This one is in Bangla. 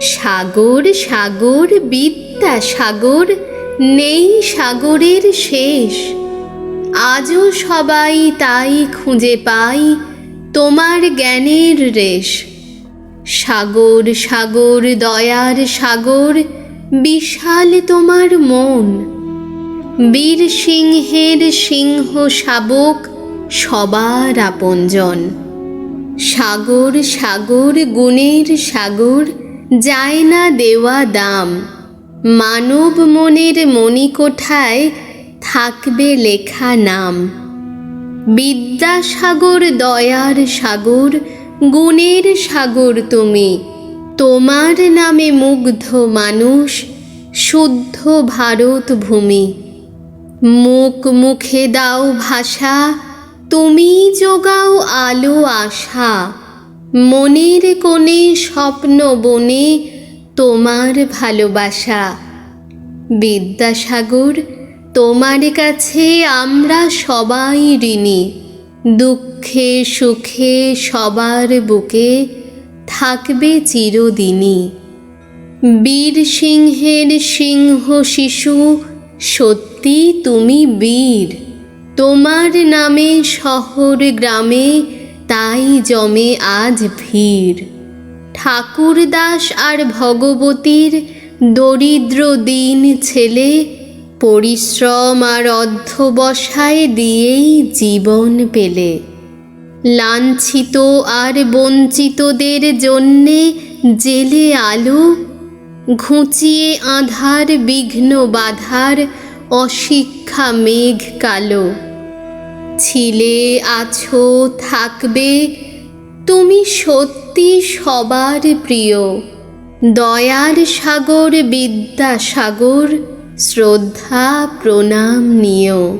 সাগর সাগর, বিদ্যা সাগর, নেই সাগরের শেষ। আজও সবাই তাই খুঁজে পাই তোমার জ্ঞানের রেশ। সাগর সাগর, দয়ার সাগর, বিশাল তোমার মন। বীর সিংহের সিংহ শাবক সবার আপনজন। সাগর সাগর, গুণের সাগর, যায় না দেওয়া দাম। মানব মনের মণিকোঠায় থাকবে লেখা নাম। বিদ্যাসাগর, দয়ার সাগর, গুণের সাগর তুমি। তোমার নামে মুগ্ধ মানুষ, শুদ্ধ ভারত ভূমি মুখ মুখে দাও ভাষা তুমি যোগাও আলো আশা। মনের কোণে স্বপ্ন বনে তোমার ভালোবাসা। বিদ্যাসাগর, তোমার কাছে আমরা সবাই ঋণী। দুঃখে সুখে সবার বুকে থাকবে চিরদিনই। বীর সিংহের সিংহ শিশু, সত্যি তুমি বীর। তোমার নামে শহর গ্রামে, তাই জমে আজ ভিড়। ঠাকুরদাস আর ভগবতীর দরিদ্র দিন ছেলে, পরিশ্রম আর অধ্যবসায় দিয়েই জীবন পেলে। লাঞ্ছিত আর বঞ্চিতদের জন্যে জেলে আলো, ঘুচিয়ে আধার বিঘ্ন বাধার অশিক্ষা মেঘ কালো। ছিলে আছো থাকবে। তুমি সত্যি সবার প্রিয়। দয়ার সাগর বিদ্যাসাগর শ্রদ্ধা প্রণাম নিও।